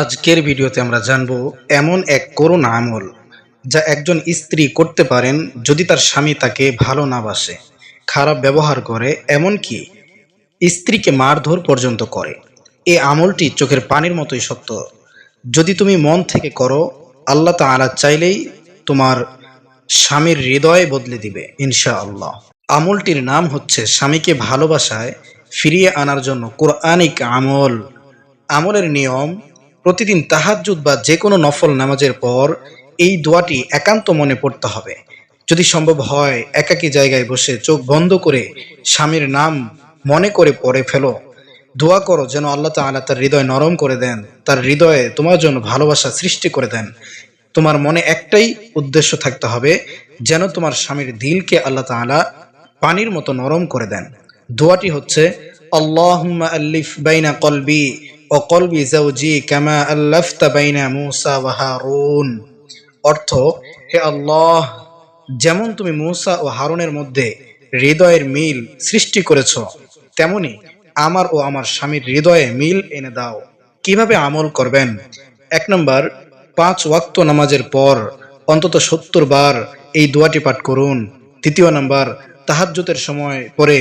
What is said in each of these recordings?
আজকের ভিডিওতে আমরা জানব এমন এক করুণ আমল যা একজন স্ত্রী করতে পারেন যদি তার স্বামী তাকে ভালো না বাসে, খারাপ ব্যবহার করে, এমনকি স্ত্রীকে মারধর পর্যন্ত করে। এই আমলটি চোখের পানির মতোই সত্য যদি তুমি মন থেকে করো, আল্লাহ তাআলা চাইলেই তোমার স্বামীর হৃদয় বদলে দিবে ইনশা আল্লাহ আমলটির নাম হচ্ছে স্বামীকে ভালোবাসায় ফিরিয়ে আনার জন্য কোরআনিক আমল। আমলের নিয়ম প্রতিদিন তাহাজ্জুদ বা যে কোনো নফল নামাজের পর এই দোয়াটি একান্ত মনে পড়তে হবে। যদি সম্ভব হয়, একাকী জায়গায় বসে চোখ বন্ধ করে স্বামীর নাম মনে করে পড়ে ফেলো। দোয়া করো যেন আল্লাহ তাআলা তার হৃদয় নরম করে দেন, তার হৃদয়ে তোমার জন্য ভালোবাসা সৃষ্টি করে দেন। তোমার মনে একটাই উদ্দেশ্য থাকতে হবে, যেন তোমার স্বামীর দিলকে আল্লাহ তাআলা পানির মতো নরম করে দেন। দোয়াটি হচ্ছে, আল্লাহুম্মা আল্লিফ বাইনা কলবি জাওজি কামা আল্লাফতা বাইনা মূসা ওয়া হারুন অর্থ, হে আল্লাহ, যেমন তুমি মূসা ও হারুনের মধ্যে হৃদয়ের মিল সৃষ্টি করেছ, তেমনি আমার ও আমার স্বামীর হৃদয়ে মিল এনে দাও। কীভাবে আমল করবেন? এক নম্বর, পাঁচ ওয়াক্ত নামাজের পর অন্তত সত্তর বার এই দোয়াটি পাঠ করুন। দ্বিতীয় নাম্বার তাহাজ্জুতের সময় পরে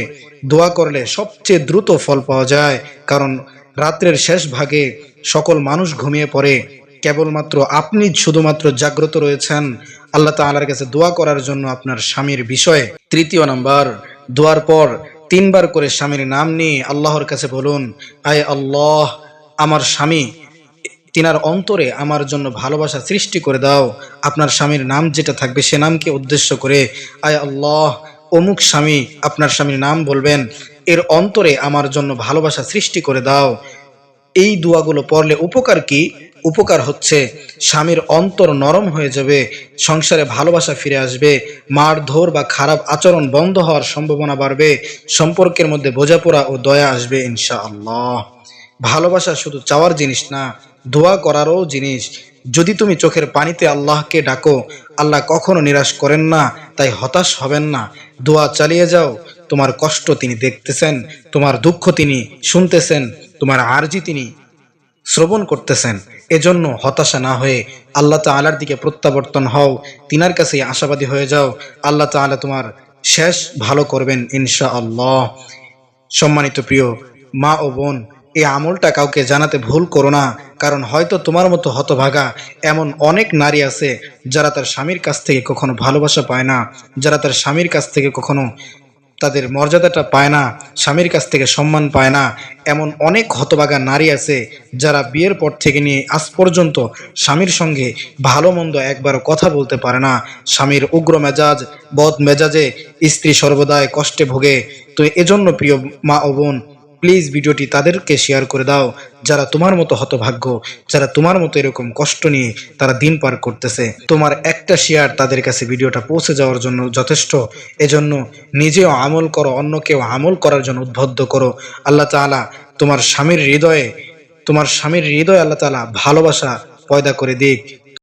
দোয়া করলে সবচেয়ে দ্রুত ফল পাওয়া যায়, কারণ রাত্রের শেষ ভাগে সকল মানুষ ঘুমিয়ে পড়ে। কেবলমাত্র আপনি শুধুমাত্র জাগ্রত রয়েছেন। আল্লাহ তাআলার কাছে দোয়া করার জন্য আপনার স্বামীর বিষয়ে। তৃতীয় নাম্বার, দোয়ার পর তিনবার করে স্বামীর নাম নিয়ে আল্লাহর কাছে বলুন, আয় আল্লাহ, আমার স্বামী, তিনার অন্তরে আমার জন্য ভালোবাসা সৃষ্টি করে দাও। আপনার স্বামীর নাম যেটা থাকবে সে নামকে উদ্দেশ্য করে, আয় আল্লাহ অমুক স্বামী আপনার স্বামীর নাম বলবেন, এর অন্তরে আমার জন্য ভালোবাসা সৃষ্টি করে দাও। এই দোয়াগুলো পড়লে উপকার কি? উপকার হচ্ছে, স্বামীর অন্তর নরম হয়ে যাবে, সংসারে ভালোবাসা ফিরে আসবে, মারধর বা খারাপ আচরণ বন্ধ হওয়ার সম্ভাবনা বাড়বে, সম্পর্কের মধ্যে বোঝাপড়া ও দয়া আসবে ইনশা আল্লাহ ভালোবাসা শুধু চাওয়ার জিনিস না, দোয়া করারও জিনিস। যদি তুমি চোখের পানিতে আল্লাহকে ডাকো আল্লাহ কখনো নিরাশ করেন না, তাই হতাশ হবেন না। দোয়া চালিয়ে যাও, তোমার কষ্ট তিনি দেখতেছেন, তোমার দুঃখ তিনি শুনতেছেন, তোমার আরজি তিনি শ্রবণ করতেছেন। এজন্য হতাশা না হয়ে আল্লাহ তাআলার দিকে প্রত্যাবর্তন হও, তিনার কাছে আশাবাদী হয়ে যাও। আল্লাহ তাআলা তোমার শেষ ভালো করবেন ইনশা আল্লাহ সম্মানিত প্রিয় মা ও বোন এই আমলটা কাউকে জানাতে ভুল করো না, কারণ হয়তো তোমার মতো হতভাগা এমন অনেক নারী আছে যারা তার স্বামীর কাছ থেকে কখনো ভালোবাসা পায় না, যারা তার স্বামীর কাছ থেকে কখনো তাদের মর্যাদাটা পায় না, স্বামীর কাছ থেকে সম্মান পায় না, এমন অনেক হতভাগা নারী আছে যারা বিয়ের পর থেকে নিয়ে আজ পর্যন্ত স্বামীর সঙ্গে ভালো মন্দ একবারও কথা বলতে পারে না, স্বামীর উগ্র মেজাজ, বদ মেজাজে স্ত্রী সর্বদাই কষ্টে ভোগে। তো এজন্য প্রিয় মা ও বোন প্লিজ ভিডিওটি তাদেরকে শেয়ার করে দাও, যারা তোমার মতো হতভাগ্য, যারা তোমার মতো এরকম কষ্ট নিয়ে তারা দিন পার করতেছে। তোমার একটা শেয়ার তাদের কাছে ভিডিওটা পৌঁছে যাওয়ার জন্য যথেষ্ট। এজন্য নিজেও আমল করো, অন্যকেও আমল করার জন্য উদ্বুদ্ধ করো। আল্লাহ তাআলা তোমার স্বামীর হৃদয়ে, তোমার স্বামীর হৃদয়ে আল্লাহ তাআলা ভালোবাসা পয়দা করে দিক।